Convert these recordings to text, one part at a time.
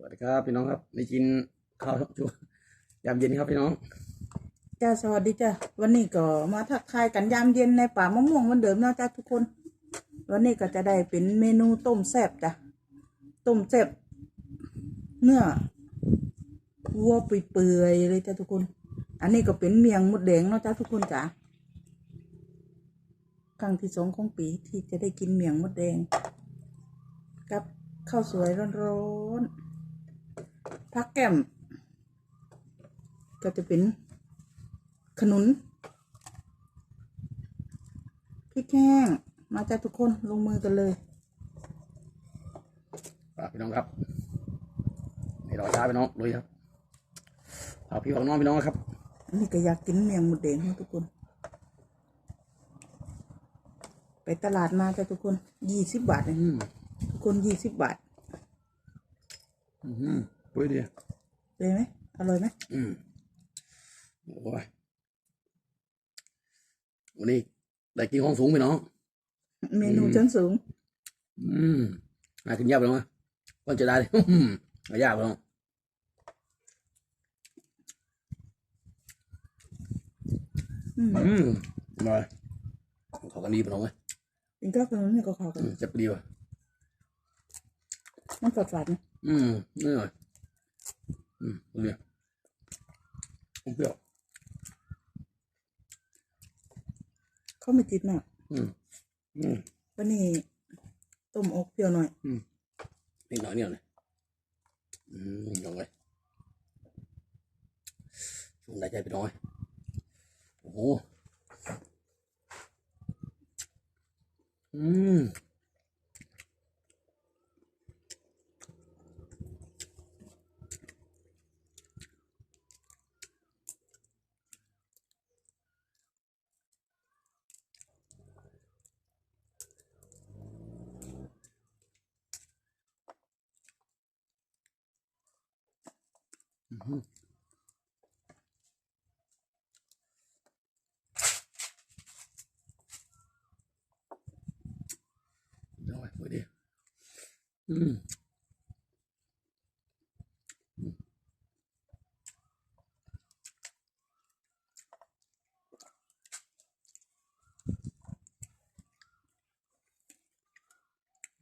สวัสดีครับพี่น้องครับได้กินข้าวช่วงยามเย็นครับพี่น้องจ้าสวัสดีจ้าวันนี้ก็มาทักทายกันยามเย็นในป่ามะม่วงเหมือนเดิมเนาะจ้าทุกคน วันนี้ก็จะได้เป็นเมนูต้มแซ่บจ้ะต้มแซ่บเนื้อวัวเปื่อยๆเลยจ้าทุกคน อันนี้ก็เป็นเมียงมดแดงเนาะจ้าทุกคนจ้าครั้งที่สองของปีที่จะได้กินเมียงมดแดงกับข้าวสวยร้อนๆ พักแก้ม ก็จะเป็นขนุนพริกแห้งมาจากทุกคนลงมือกันเลยฝากพี่น้องครับไม่รอช้าพี่น้องลุยครับฝากพี่ฝากน้องพี่น้องครับอันนี้ก็อยากกินเมียงหมดแดงนะทุกคน ไปตลาดมาจ้ะทุกคนยี่สิบบาทเองอืมทุกคนยี่สิบบาท อืม ปุ้ยดีเลยไหมอร่อยไหมอืมโอ้ยวันนี้ได้กินของสูงพี่น้องเมนูชั้นสูง อืมน่ากินยากไปน้องนะก็จะได้เลยอืมไม่ยากไปน้องอืมอืมอร่อยเขากันดีไปน้องไหมกินก็ขนุนนี่ก็เข้ากัอืนมจะดีว่ะมันฝาดๆนะอืมนี่หน่อย อืมดูดิผมเปรี้ยวเขาไม่ติดมากอืมอืมวันนี้ต้มอกเปรี้ยวหน่อยนิดหน่อยเนี่ยเลยอืมลองเลยช่วงไหนใจไปน้อยโอ้โหอืม อืมลองไปดูดิอืมอ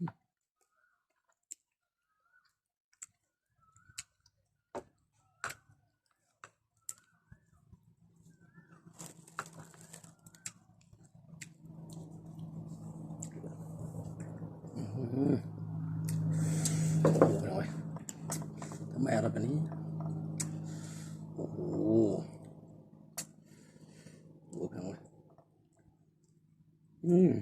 ืมโอ้โหไปหน่อย ทำไมอร่อยแบบนี้ โอ้โหโอ้โหไปหน่อยอืม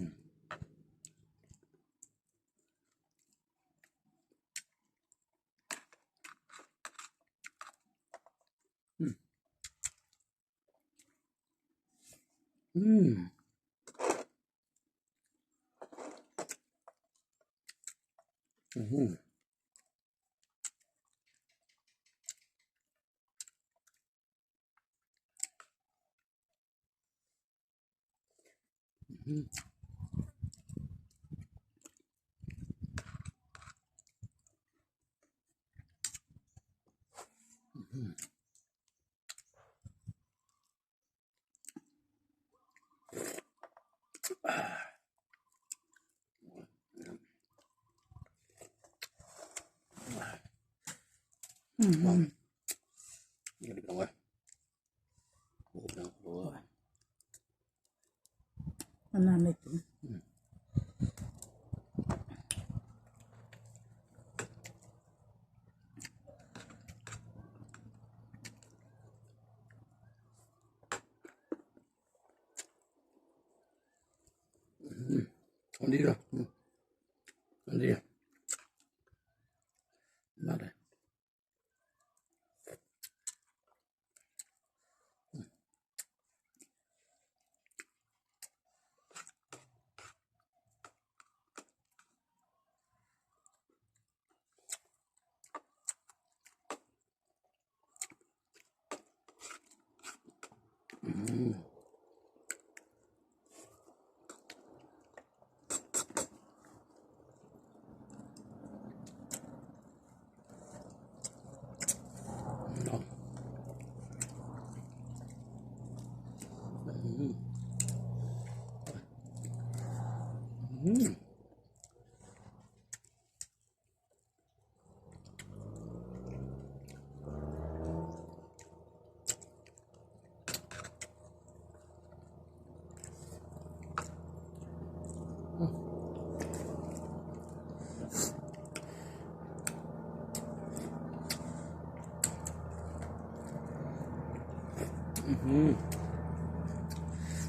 อืมอืม อืมอืม entendido.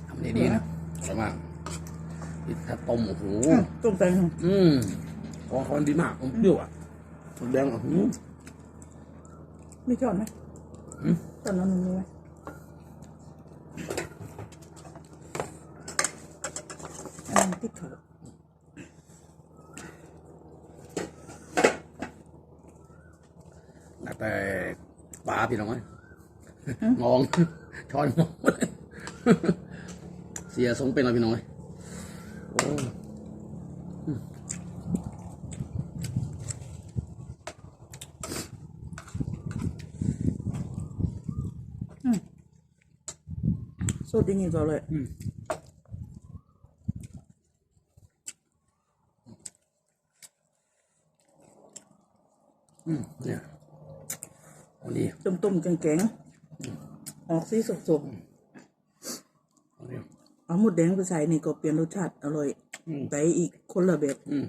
ทำได้ดีนะอร่อยมากนี่ถ้าต้มโอ้โหอืมต้มแตงอืมของเขาดีมากผมเปรี้ยวอะแดงอะหืมมีช้อนไหมอืมตอนนั้นมีไหมอันนั้นที่เขาแต่ปลาพี่น้องไหมงอง ช้อนงองเลยเสียทรงเป็นอะไรพี่น้องไหมโอ้สดอย่างนี้ก็เลยอืมเนี่ยอันนี้ต้มต้มๆแกงๆ ออกสีสดอันนี้ๆเอาหมดแดงไปใส่นี่ก็เปลี่ยนรสชาติอร่อยอืมไปอีกคนละแบบอืม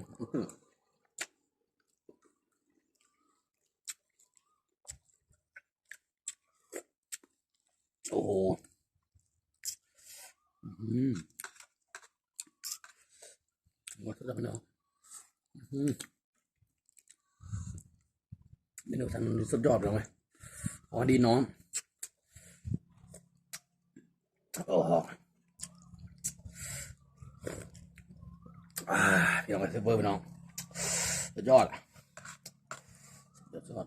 โอ้โหอืมหมดแล้วพี่น้องอืมเมนูทันสุดยอดเลยไหมอ๋อดีน้องโอ้โหอ่าพี่น้องเซฟเวอร์พี่น้องสุด ยอดอะสุดยอด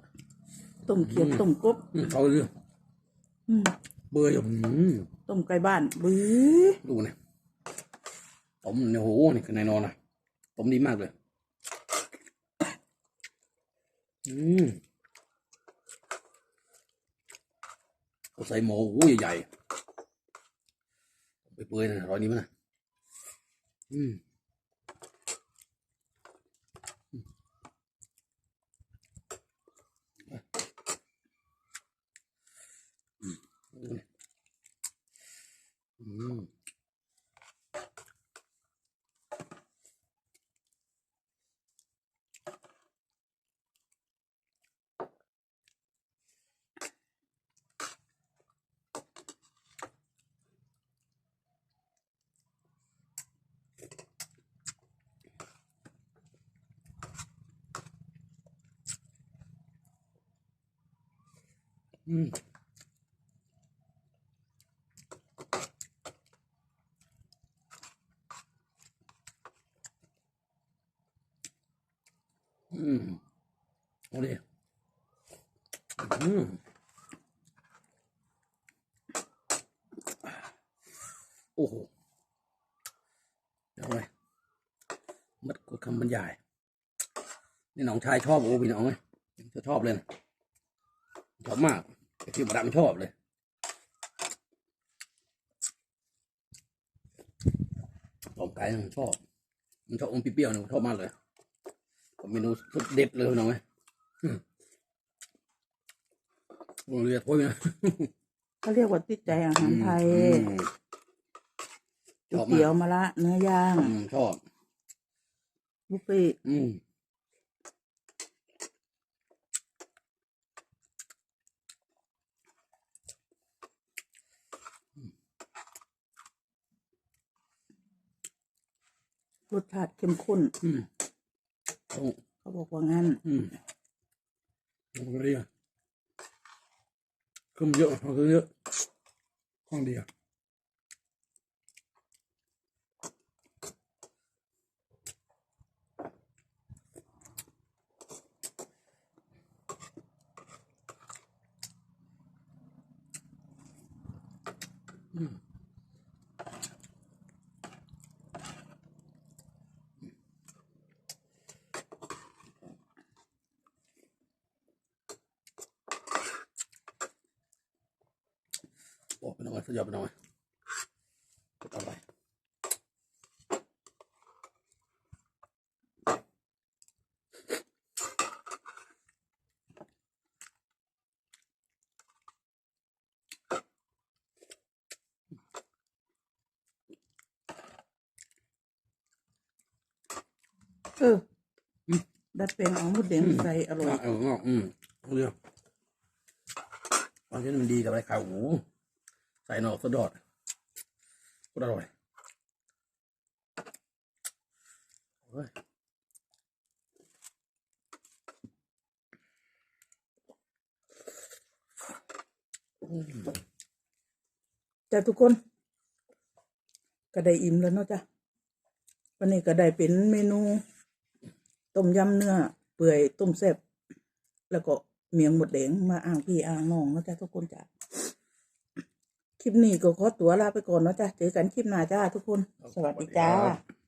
ต้มเขียดต้มกบอืมเขาเรื่องอืมเบื่ออยู่อืมต้มไก่บ้านบื้อดูเนี่ยต้มเนี่ยโหนี่คือแน่นอนนะต้มดีมากเลย อืมเขาใส่หมูโอ้ยใหญ่ๆไปเปื่อยๆนะร้อยนี้มั้ยนะอืมอืมดูเนี่ยอืม อืมอืมเอาดิอืมโอ้โหเอาเลยมัดกดคำบรรยาย นี่น้องชายชอบโอ้พี่น้องไหมจะชอบเลยนะชอบมาก ที่มาดามชอบเลยต้มไก่มันชอบ มันชอบอมเปรี้ยวๆนะชอบมากเลยเมนูสุดเด็ดเลยน้องไหมอืมโอ้เรือถ้วยนะเขาเรียกว่าติดใจอาหารไทยอืมชก๋วอยบเตี๋ยมาวกมะละเนื้อย่างอืมชอบบุฟเฟ่ รสชาติเข้มข้น อืมโอ้เขาบอกว่างั้น อืมโอ้เรียขึ้นเยอะเขาขึ้นเยอะข้องเดียวโอ้เป็นยังไงสุดยอดเป็ นยังไงกดเอาไปเอออดัดแปลงเอาหมดแดงใส่อร่อยอะเอางอกอืมเอาเรื่องตอนนี้มันดีกับอะไรขาวหู ส่หนอกสะดอดก็อร่อยเฮ้ยจ้ะทุกคน ก็ได้อิ่มแล้วเนาะจ้ะวันนี้ก็ได้เป็นเมนู ต้มยำเนื้อ เปื่อยต้มแซ่บแล้วก็เมียงหมดแดงมาอ่างพี่อ่างน้องเนาะจ้ะทุกคนจ้ะ คลิปนี้ก็ขอตัวลาไปก่อนเนาะจ้ะเจอกันคลิปหน้าจ้าทุกคน สวัสดีจ้าครับ